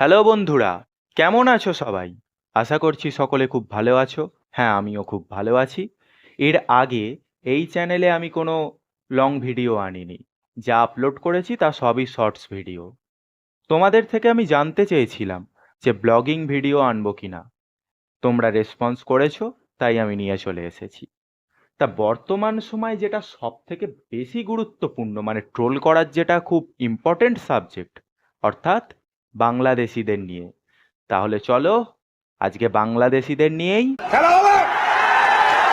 Hello বন্ধুরা, কেমন আছো সবাই? আশা করছি সকলে খুব ভালো আছো। হ্যাঁ আমিও খুব ভালো আছি। এর আগে এই চ্যানেলে আমি কোনো লং ভিডিও আনিনি। যা আপলোড করেছি তা সবই শর্টস ভিডিও তোমাদের থেকে আমি জানতে চেয়েছিলাম যে ব্লগিং ভিডিও আনব কি না তোমরা রেসপন্স করেছ, তাই আমি নিয়ে চলে এসেছি। তা বর্তমান সময় যেটা সব থেকে বেশি গুরুত্বপূর্ণ মানে ট্রোল করার যেটা খুব ইম্পর্টেন্ট সাবজেক্ট অর্থাৎ বাংলাদেশিদের নিয়ে। তাহলে চলো আজকে বাংলাদেশিদের নিয়েই খেলা হবে!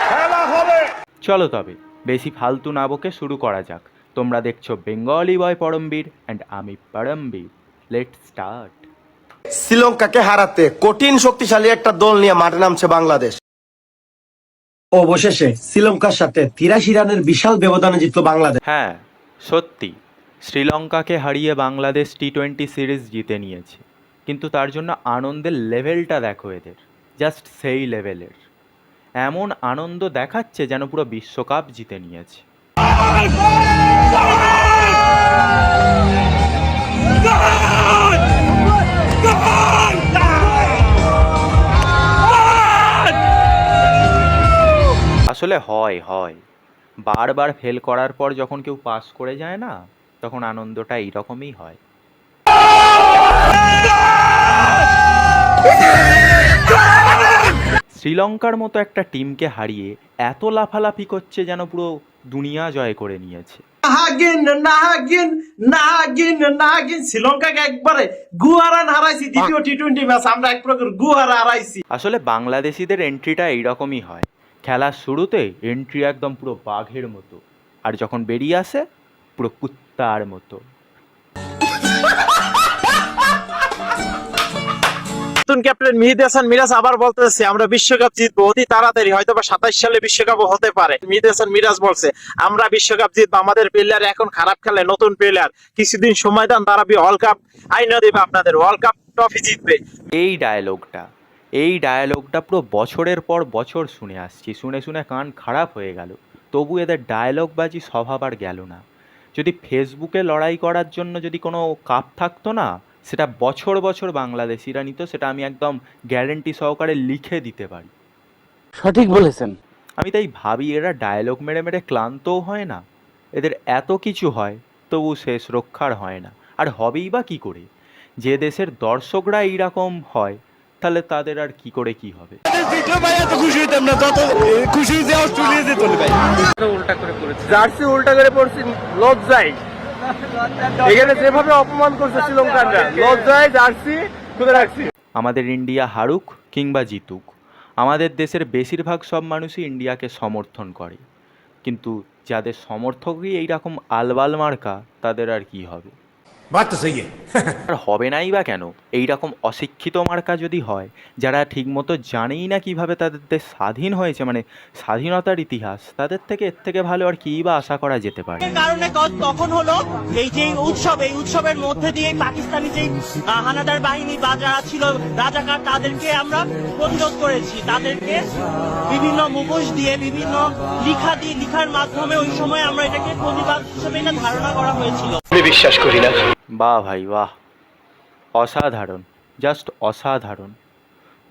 খেলা হবে! চলো তবে বেশি ফালতু না বকে শুরু করা যাক। তোমরা দেখছ বেঙ্গলি বয় পরমবীর অ্যান্ড আমি পরমবীর। লেট স্টার্ট শ্রীলঙ্কাকে হারাতে কঠিন শক্তিশালী একটা দল নিয়ে মাঠে নামছে বাংলাদেশ। অবশেষে শ্রীলঙ্কার সাথে তিরাশি রানের বিশাল ব্যবধানে জিতল বাংলাদেশ। হ্যাঁ সত্যি। শ্রীলঙ্কাকে হারিয়ে বাংলাদেশ টি টোয়েন্টি সিরিজ জিতে নিয়েছে। কিন্তু তার জন্য আনন্দের লেভেলটা দেখো এদের, জাস্ট সেই লেভেলের। এমন আনন্দ দেখাচ্ছে যেন পুরো বিশ্বকাপ জিতে নিয়েছে। আসলে হয় হয়। বারবার ফেল করার পর যখন কেউ পাস করে যায় না তখন আনন্দটা এইরকমই হয়। শ্রীলঙ্কার মতো একটা টিমকে হারিয়ে এত লাফালাফি করছে যেন পুরো দুনিয়া জয় করে নিয়েছে। নাগিন নাগিন নাগিন নাগিন। শ্রীলঙ্কাকে একবারে গুয়ারান হারাইছি দ্বিতীয় টি টোয়েন্টি ম্যাচ আমরা এক প্রকার গুয়ারা হারাইছি। আসলে বাংলাদেশিদের এন্ট্রিটা এইরকমই হয়। খেলার শুরুতে এন্ট্রি একদম পুরো বাঘের মতো। আর যখন বেরিয়ে আসে পুরো কুত্তার মতো। নতুন ক্যাপ্টেন মিহিদ হাসান মিরাজ আবার বলতেছে আমরা বিশ্বকাপ জিতবো অতি তাড়াতাড়ি হয়তো বা সাতাইশ সালে বিশ্বকাপও হতে পারে। মিহিদ হাসান মিরাজ বলছে আমরা বিশ্বকাপ জিতবো আমাদের প্লেয়ার এখন খারাপ খেলে নতুন প্লেয়ার কিছুদিন সময় দেন তারা ওয়ার্ল্ড কাপ আইনা দেবে আপনাদের ওয়ার্ল্ড কাপ ট্রফি জিতবে। এই ডায়ালগটা এই ডায়ালগটা পুরো বছরের পর বছর শুনে আসছি। শুনে শুনে কান খারাপ হয়ে গেল। তবু এদের ডায়ালগবাজি স্বভাব আর গেল না। যদি ফেসবুকে লড়াই করার জন্য যদি কোনো কাপ থাকতো না সেটা বছর বছর বাংলাদেশিরা নিত সেটা আমি একদম গ্যারেন্টি সহকারে লিখে দিতে পারি। সঠিক বলেছেন। আমি তাই ভাবি এরা ডায়লগ মেরে মেরে ক্লান্তও হয় না। এদের এত কিছু হয় তবু শেষ রক্ষার হয় না। আর হবেই বা কি করে? যে দেশের দর্শকরা এইরকম হয় তাহলে তাদের আর কি করে কি হবে? জার্সি উল্টা করে পড়ছি লজ্জায়। এখানে যেভাবে অপমান করছে শ্রীলঙ্কানরা লজ্জায় জার্সি খুলে রাখছি। আমাদের ইন্ডিয়া হারুক কিংবা জিতুক আমাদের দেশের বেশিরভাগ সব মানুষই ইন্ডিয়াকে সমর্থন করে। কিন্তু যাদের সমর্থকই এইরকম আলবাল মার্কা তাদের আর কি হবে? তো আর হবে নাই বা কেন? এই রকম অশিক্ষিত মার্কা যদি হয় যারা ঠিকমতো জানেই না কীভাবে তাদের দেশ স্বাধীন হয়েছে মানে স্বাধীনতার ইতিহাস তাদের থেকে এর থেকে ভালো আর কি বা আশা করা যেতে পারে? কারণে তখন হলো? এই যে উৎসব এই উৎসবের মধ্যে দিয়ে পাকিস্তানি যে হানাদার বাহিনী বা যারা ছিল রাজাকার তাদেরকে আমরা প্রতিরোধ করেছি। তাদেরকে বিভিন্ন মুখোশ দিয়ে বিভিন্ন লিখা দিয়ে লিখার মাধ্যমে ওই সময় আমরা এটাকে প্রতিবাদ হিসেবে ধারণা করা হয়েছিল। বাহ ভাই, বাহ। অসাধারণ জাস্ট অসাধারণ।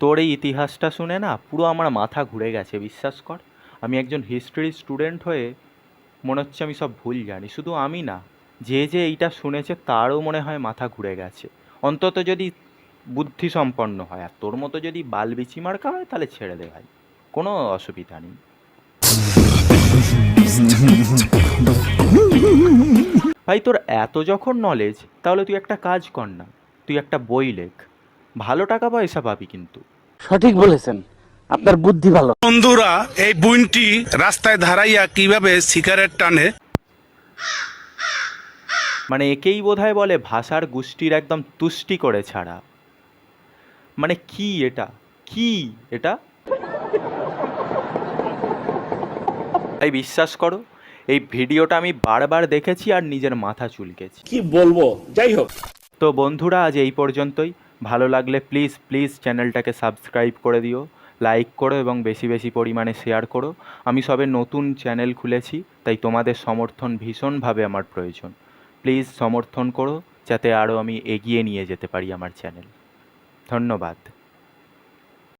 তোর এই ইতিহাসটা শুনে না পুরো আমার মাথা ঘুরে গেছে, বিশ্বাস কর। আমি একজন হিস্ট্রি স্টুডেন্ট হয়ে মনে হচ্ছে আমি সব ভুল জানি। শুধু আমি না, যে যে এইটা শুনেছে তারও মনে হয় মাথা ঘুরে গেছে। অন্তত যদি বুদ্ধি সম্পন্ন হয়, আর তোর মতো যদি বালবিচি মার্কা হয় তাহলে ছেড়ে দে ভাই। কোনো অসুবিধা নেই। ভাই তোর এত যখন নলেজ তাহলে তুই একটা কাজ কর না। তুই একটা বই লেখ। ভালো টাকা পয়সা পাবি কিন্তু। সঠিক বলেছেন। আপনার বুদ্ধি ভালো। বন্ধুরা এই বুনটি রাস্তায় ধারাইয়া কীভাবে সিগারেট টানে? মানে একেই বোধহয় বলে ভাষার গোষ্ঠীর একদম তুষ্টি করে ছাড়া। মানে কি এটা? কি এটা? তাই বিশ্বাস করো এই ভিডিওটা আমি বারবার দেখেছি আর নিজের মাথা চুলকেছি। কি বলব? যাই হোক। তো বন্ধুরা আজ এই পর্যন্তই। ভালো লাগলে প্লিজ প্লিজ চ্যানেলটাকে সাবস্ক্রাইব করে দিও লাইক করো এবং বেশি বেশি পরিমাণে শেয়ার করো। আমি সবে নতুন চ্যানেল খুলেছি তাই তোমাদের সমর্থন ভীষণভাবে আমার প্রয়োজন। প্লিজ সমর্থন করো যাতে আরও আমি এগিয়ে নিয়ে যেতে পারি আমার চ্যানেল ধন্যবাদ।